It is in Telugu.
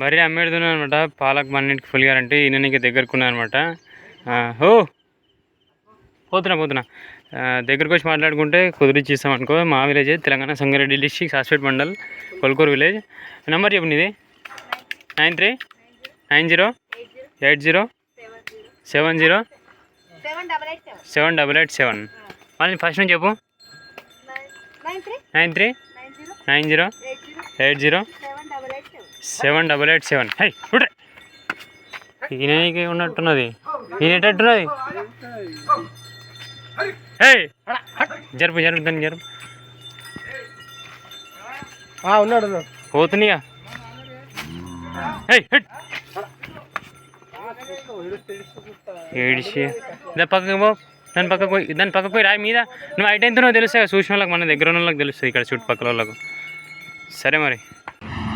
బర్రె అమ్మేడుతున్నా అనమాట పాలకు పన్నెండుకి ఫుల్ గ్యారంటీ. ఈయన నీకు దగ్గరకున్నా అనమాట ఓ పోతున్నా పోతున్నా. దగ్గరకు వచ్చి మాట్లాడుకుంటే కుదిరించి ఇస్తాం అనుకో మా village Telangana Sangareddy district Saspet mandal Kolkuru village. Number చెప్పు నీది. Nine three nine zero eight zero seven zero seven double eight seven. మళ్ళీ ఫస్ట్ నుంచి చెప్పు. Nine three nine zero eight zero seven double eight seven. High చూడ్రే ఈయనకి ఉన్నట్టున్నది. ఈయనట్టున్నది హే జరుపు జరుపు దాన్ని జరుపు. ఉన్నాడు పోతున్నాయా ఏడిసి. దాని పక్కకు పో. దాని పక్కకు పోయి దాని పక్కకు పోయి రాయి మీద. నువ్వు ఐట్ ఎంతనో తెలుస్తాయి చూసిన వాళ్ళకి మన దగ్గర ఉన్న వాళ్ళకి తెలుస్తుంది ఇక్కడ చుట్టుపక్కల వాళ్ళకు. సరే మరి.